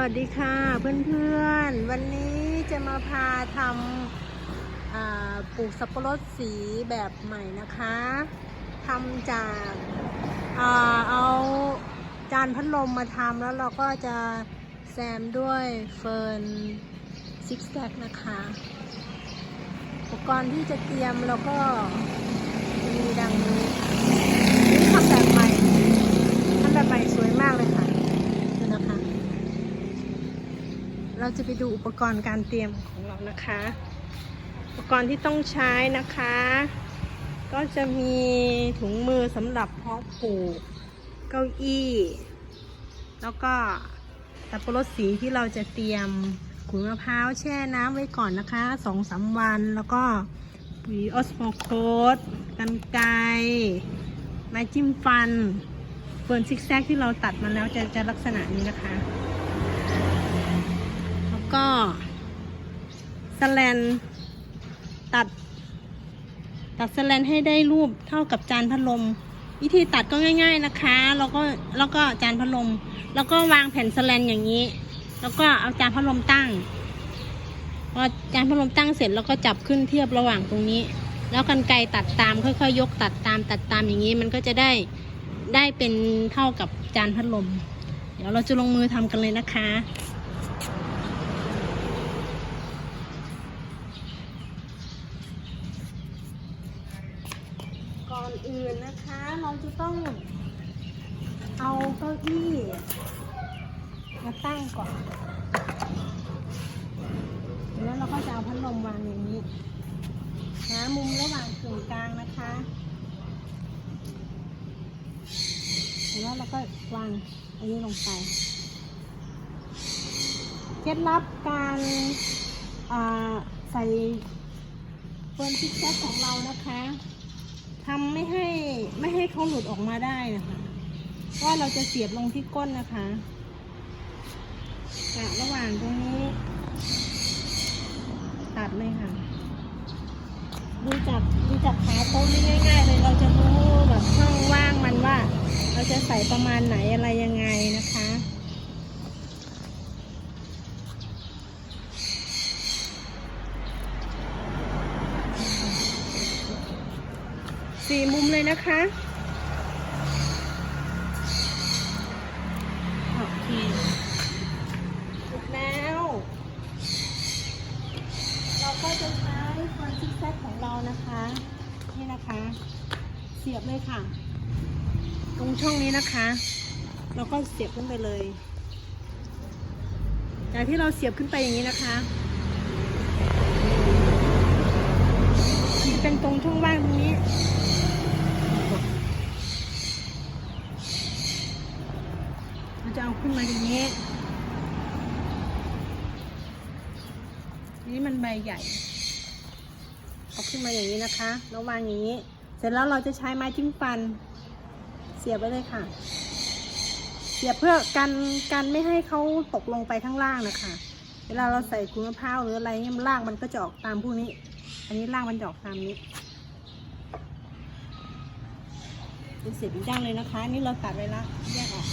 วัสดีค่ะเพื่อนๆ วันนี้จะมาพาทำปลูกสับปะรดสีแบบใหม่นะคะทำจากอาเอาจานพัดลมมาทำแล้วเราก็จะแซมด้วยเฟิร์นซิกแซกนะคะ อุปกรณ์ที่จะเตรียมแล้วก็มีดังนี้นี่ทำแบบใหม่ทำแบบใหม่สวยมากเลยค่ะดูนะคะ เราจะไปดูอุปกรณ์การเตรียมของเรานะคะ อุปกรณ์ที่ต้องใช้นะคะ ก็จะมีถุงมือสำหรับเพาะปลูก เก้าอี้ แล้วก็สับปะรดสีที่เราจะเตรียมขุยมะพร้าวแช่น้ำไว้ก่อนนะคะสองสามวันแล้วก็ปุ๋ยออสโมโคสกันไกรไม้จิ้มฟันเฟิร์นซิกแซกที่เราตัดมาแล้วจะจะลักษณะนี้นะคะ ก็สแลนตัด ตัดสแลนให้ได้รูปเท่ากับจานพัดลม วิธีตัดก็ง่าย ๆนะคะ แล้วก็แล้วก็จานพัดลม แล้วก็วางแผ่นสแลนอย่างนี้ แล้วก็เอาจานพัดลมตั้งพอจานพัดลมตั้งเสร็จแล้วก็จับขึ้นเทียบระหว่างตรงนี้ แล้วกันไกรตัดตามค่อยๆยกตัดตามตัดตามอย่างนี้ มันก็จะได้ได้เป็นเท่ากับจานพัดลม เดี๋ยวเราจะลงมือทำกันเลยนะคะ ก่อนอื่ นนะคะเราจะต้องเอาเก้าอี้มาตั้งก่อน แล้วเราก็จะเอาพัดลมวางอย่างนี้หามุมระหว่างส่วนกลางนะคะแล้วเราก็วางอันนี้ลงไป เคล็ดลับการใส่เฟิร์นซิกแซกของเรานะคะ ทำไม่ให้ไม่ให้เขาหลุดออกมาได้นะคะเพราะว่าเราจะเสียบลงที่ก้นนะคะกะระหว่างตรงนี้ ตัดเลยค่ะ ดูจากดูจากขาโต๊ะนี่ง่าย ๆ เลยเราจะรู้แบบช่องว่างมันว่า เราจะใส่ประมาณไหนอะไรยังไงนะคะ สี่มุมเลย นะคะ โอเคสร็จแล้ว เราก็จะใช้คอนซิกแซกของเรานะคะ นี่นะคะ เสียบเลยค่ะ ตรงช่องนี้นะคะ เราก็เสียบขึ้นไปเลยจากที่เราเสียบขึ้นไปอย่างนี้นะคะเป็นตรงช่องว่างตรงนี้ เราจะเอา ขึ้นมาอย่างนี้ นี่มันใบใหญ่เอาขึ้นมาอย่างนี้นะคะแล้ววางอย่างนี้ เสร็จแล้วเราจะใช้ไม้จิ้มฟัน เสียบไว้เลยค่ะ เสียบเพื่อกันกันไม่ให้เขาตกลงไปข้างล่างนะคะ เวลาเราใส่กุนมะพร้าวหรืออะไรเงี้ยล่างมันก็จะออกตามพวกนี้ อันนี้ล่างมันจะออกตามนี้เป็นเสร็จย่างเลยนะคะ นี่เราตัดไว้แล้วแยกออก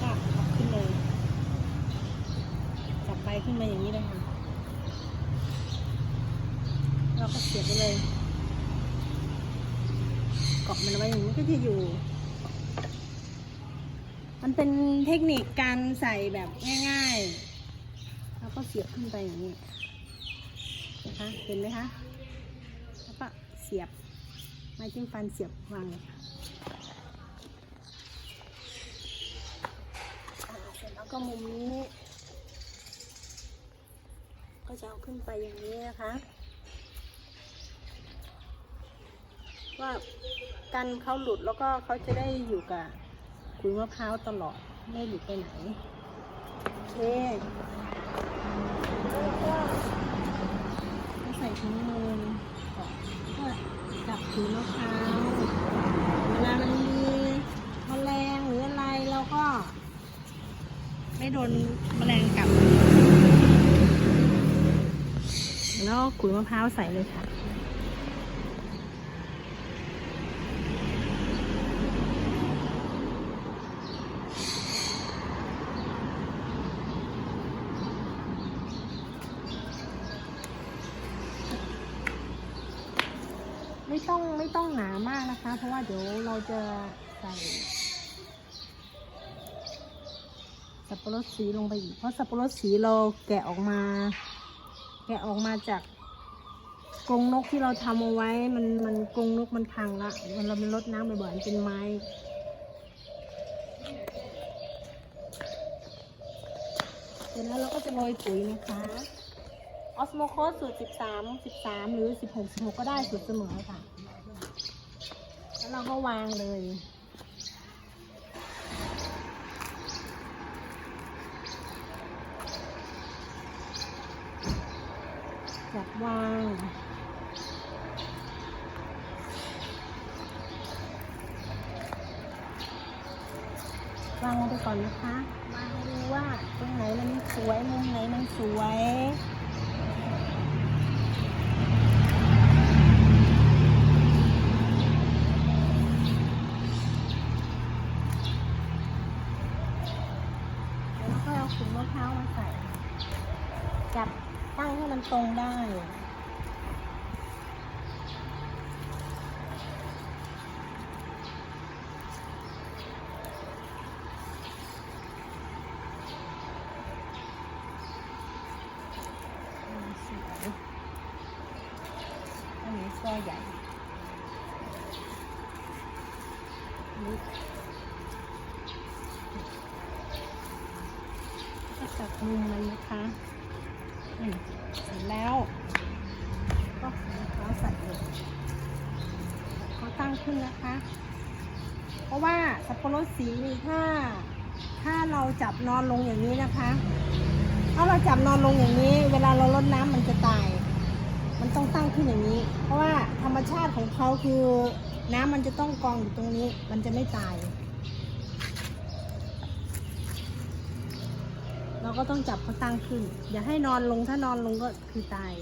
เอาขึ้นเลย จับใบขึ้นมาอย่างนี้เลยค่ะ เราก็เสียบไปเลยเกาะมันไว้อย่างนี้ก็จะอยู่ มันเป็นเทคนิคการใส่แบบง่ายๆ แล้วก็เสียบขึ้นไปอย่างนี้นะคะ เห็นไหมคะแล้วก็เสียบไม้จิ้มฟันเสียบวางเลยค่ะแล้วก็มุมนี้ ก็จะเอาขึ้นไปอย่างนี้นะคะ ว่ากันเขาหลุดแล้วก็เขาจะได้อยู่กับขุยมะพร้าวตลอดไม่หลุดไปไหนโอเคแล้วก็ใส่ถุงมือก่อนก็จับขุยมะพร้าวเวลามันมีแมลงหรืออะไรเราก็ ไม่โดนแมลงกัด ลอกขุยมะพร้าวใส่เลยค่ะไม่ต้องไม่ต้องหนามากนะคะ เพราะว่าเดี๋ยวเราจะใส่สับปะรดสีลงไปอีก เพราะสับปะรดสีเราแกะออกมา แกะออกมาจากกรงนกที่เราทำเอาไว้ มันมันกรงนกมันพังละมันเรามันลดน้ำบ่อยๆมันเป็นไม้เสร็จแล้วเราก็จะโรยปุ๋ยนะคะออสโมโคสสูตร 13 13 หรือ 16 16 ก็ได้สูตรเสมอค่ะ แล้วเราก็วางเลย จับวาง วางลงไปก่ อนนะคะวาดูว่าตรงไหนมันสวยมุมไหนมันสวยแล้วก็เอาขุนมะพร้าวมาใส่ จับตั้งให้มันตรงได้ อืมสวยอันนี้ก็ใหญ่นี่ก็จับ มุมมันนะคะเสร็จแล้ว ก็เขาใส่เลยเขาตั้งขึ้นนะคะ เพราะว่าสับปะรดสีนี่ถ้า ถ้าเราจับนอนลงอย่างนี้นะคะ ถ้าเราจับนอนลงอย่างนี้ เวลาเราลดน้ำมันจะตาย มันต้องตั้งขึ้นอย่างนี้ เพราะว่าธรรมชาติของเขาคือน้ำมันจะต้องกองอยู่ตรงนี้ มันจะไม่ตาย เรา ก็ต้องจับเขาตั้งขึ้น อย่าให้นอนลงถ้านอนลงก็คือตาย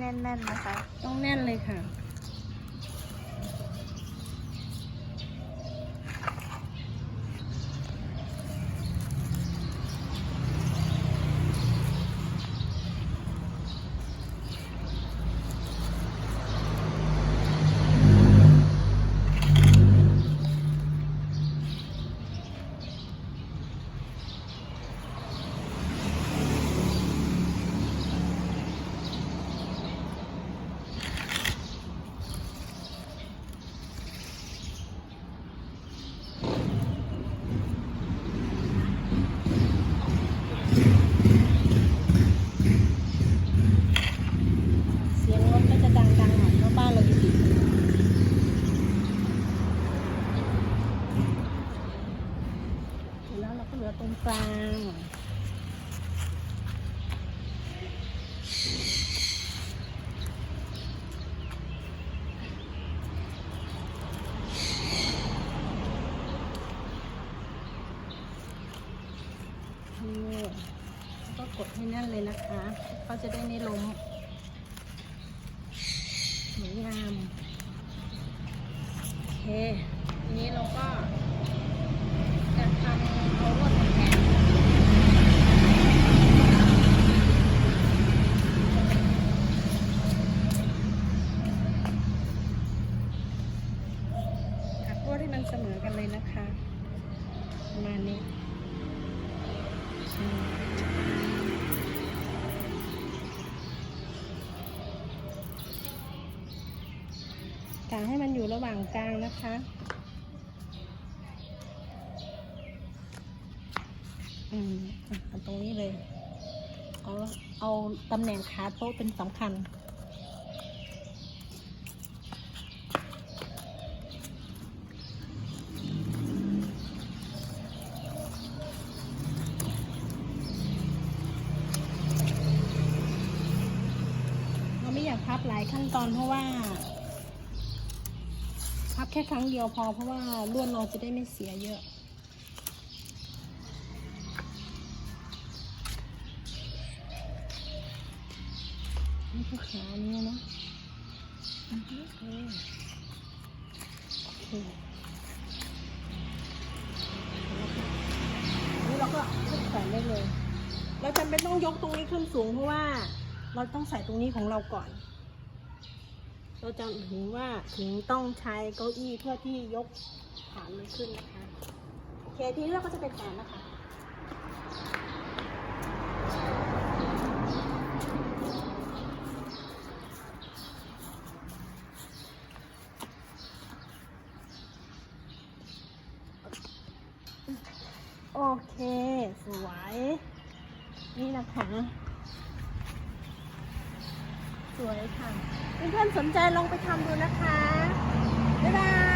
แน่นๆนะคะ ต้องแน่นเลยค่ะ เสียงรถก็จะดังๆหน่อยเพราะบ้านเราอยู่ติด แล้วเราก็เหลือตรงกลางนี่แล้วก็กดให้แน่นเลยนะคะเขาจะได้ไม่ล้มสวยงาม โอเค ทีนี้เราก็จะทำเอาลวดมาแทนถักล วดให้มันเสมอกันเลยนะคะประมาณนี้กางให้มันอยู่ระหว่างกลางนะคะ อืมอะตรงนี้เลย เอา เอาตำแหน่งขาโต๊ะเป็นสำคัญ หลายขั้น ตอนเพราะว่าพับแค่ครั้งเดียวพอเพราะว่าลวดเราจะได้ไม่เสียเยอะนี่คือขาเนี้ยนะโอเคนี่เราก็ใส่ได้เลย เราจำเป็นต้องยกตรงนี้ขึ้นสูงเพราะว่าเราต้องใส่ตรงนี้ของเราก่อน เราจะถึงว่าถึงต้องใช้เก้าอี้เพื่อที่ยกฐานมันขึ้นนะคะโอเคทีนี้เราก็จะเป็นฐานนะคะโอเค สวย นี่นะคะ วยค่ะ เพื่อนๆสนใจลองไปทำดูนะคะ บ๊ายบาย